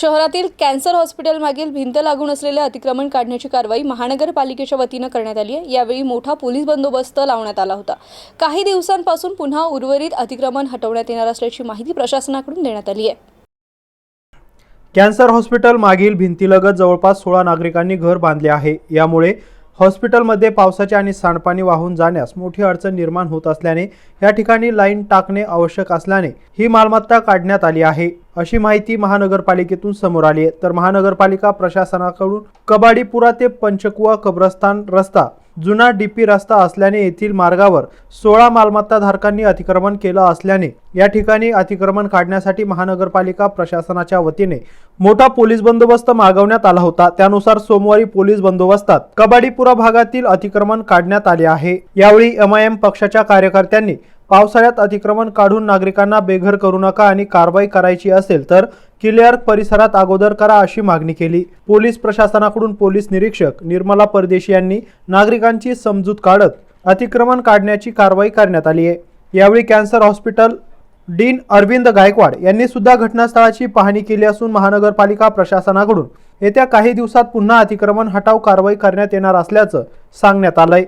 शहरातील cancer hospital मागील भिंत लागून असलेले अतिक्रमण काढण्याची कारवाई महानगरपालिकेच्या वतीनं करण्यात आली आहे. यावेळी मोठा पोलीस बंदोबस्त लावण्यात आला होता. काही दिवसांपासून पुन्हा उर्वरित अतिक्रमण हटवण्यात येणार असल्याची माहिती प्रशासनाकडून देण्यात आली आहे. कॅन्सर हॉस्पिटल मागील भिंतीलगत जवळपास सोळा नागरिकांनी घर बांधले आहे. यामुळे हॉस्पिटलमध्ये पावसाचे आणि सांडपाणी वाहून जाण्यास मोठी अडचण निर्माण होत असल्याने या ठिकाणी लाईन टाकणे आवश्यक असल्याने ही मालमत्ता काढण्यात आली आहे. अशी माहिती महानगरपालिकेतून समोर आली आहे. तर महानगरपालिका प्रशासनाकडून कबाडीपुरा ते पंचकुवा कब्रस्तान रस्ता जुना डीपी रस्ता असल्याने येथील मार्गावर सोळा मालमत्ताधारकांनी अतिक्रमण केलं असल्याने या ठिकाणी अतिक्रमण काढण्यासाठी महानगरपालिका प्रशासनाच्या वतीने मोठा पोलीस बंदोबस्त मागवण्यात आला होता. त्यानुसार सोमवारी पोलीस बंदोबस्तात कबाडीपुरा भागातील अतिक्रमण काढण्यात आले आहे. यावेळी एम आय एम पक्षाच्या कार्यकर्त्यांनी पावसाळ्यात अतिक्रमण काढून नागरिकांना बेघर करू नका आणि कारवाई करायची असेल तर किल्लेअर्थ परिसरात अगोदर करा अशी मागणी केली. पोलीस प्रशासनाकडून पोलीस निरीक्षक निर्मला परदेशी यांनी नागरिकांची समजूत काढत अतिक्रमण काढण्याची कारवाई करण्यात आली आहे. यावेळी cancer hospital dean Arvind Gaikwad यांनी सुद्धा घटनास्थळाची पाहणी केली असून महानगरपालिका प्रशासनाकडून येत्या काही दिवसात पुन्हा अतिक्रमण हटाव कारवाई करण्यात येणार असल्याचं सांगण्यात आलंय.